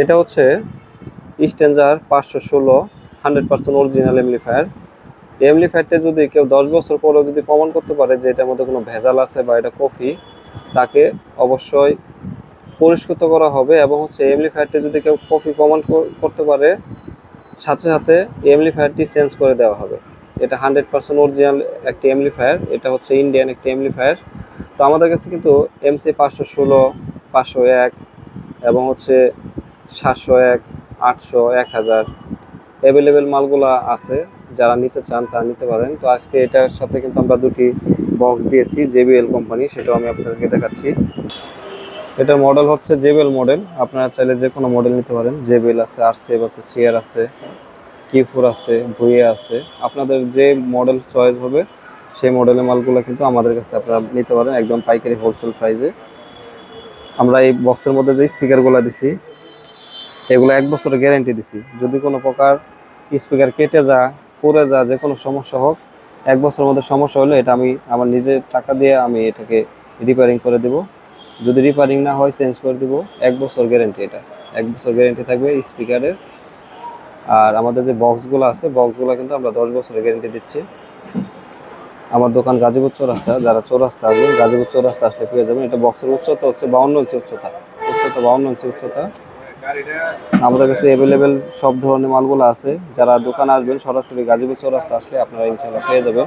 এটা হচ্ছে স্ট্যান্ডার পাঁচশো ষোলো, হান্ড্রেড পার্সেন্ট অরিজিনাল এমলিফায়ার এমলিফায়ারটা যদি কেউ দশ বছর পরেও যদি প্রমাণ করতে পারে যে এটার মধ্যে কোনো ভেজাল আছে বা এটা কফি, তাকে অবশ্যই পরিষ্কৃত করা হবে এবং হচ্ছে এমলিফায়ারটা যদি কেউ কফি প্রমাণ করতে পারে, সাথে সাথে এমলিফায়ারটি চেঞ্জ করে দেওয়া হবে। এটা হান্ড্রেড পার্সেন্ট অরিজিনাল একটি এমলিফায়ার এটা হচ্ছে ইন্ডিয়ান একটি এমলিফায়ার তো আমাদের কাছে কিন্তু এমসি পাঁচশো ষোলো, পাঁচশো এক এবং হচ্ছে সাতশো এক, আটশো, এক হাজার অ্যাভেলেবেল মালগুলা আছে। যারা নিতে চান তারা নিতে পারেন। তো আজকে এটার সাথে কিন্তু আমরা দুটি বক্স দিয়েছি জেবিএল কোম্পানি সেটাও আমি আপনাদেরকে দেখাচ্ছি। এটার মডেল হচ্ছে জেবিএল মডেল আপনারা চাইলে যে কোনো মডেল নিতে পারেন। জেবিএল আছে আরসিএফ আছে সিআর আছে কিফোর আছে ভুইয়া আছে। আপনাদের যে মডেল চয়েস হবে, সেই মডেলের মালগুলো কিন্তু আমাদের কাছে আপনারা নিতে পারেন, একদম পাইকারি হোলসেল প্রাইসে আমরা এই বক্সের মধ্যে যে স্পিকারগুলো দিছি এগুলো এক বছরের গ্যারেন্টি দিছি। যদি কোনো প্রকার স্পিকার কেটে যা পড়ে যা যে কোনো সমস্যা হোক, এক বছরের মধ্যে সমস্যা হলে এটা আমি আমার নিজের টাকা দিয়ে আমি এটাকে রিপেয়ারিং করে দেব। যদি রিপেয়ারিং না হয় চেঞ্জ করে দিব। এক বছর গ্যারেন্টি এটা। এক বছর গ্যারেন্টি থাকবে স্পিকারের আর আমাদের যে বক্সগুলো আছে বক্সগুলো কিন্তু আমরা দশ বছরের গ্যারেন্টি দিচ্ছি। আমার দোকান গাজীপুর চৌরাস্তা। যারা চৌরাস্তা আসবেন, গাজীপুর চৌরাস্তা আসলে পেয়ে যাবেন। এটা বক্সের উচ্চতা হচ্ছে বাউন্ন ইঞ্চি উচ্চতা। উচ্চতা বাউন্ন ইঞ্চি উচ্চতা। আমাদের কাছে অ্যাভেলেবেল সব ধরনের মালগুলো আছে। যারা দোকানে আসবেন, সরাসরি গাজীপুর চৌরাস্তা আসলে আপনারা ইনশাল্লাহ পেয়ে যাবেন।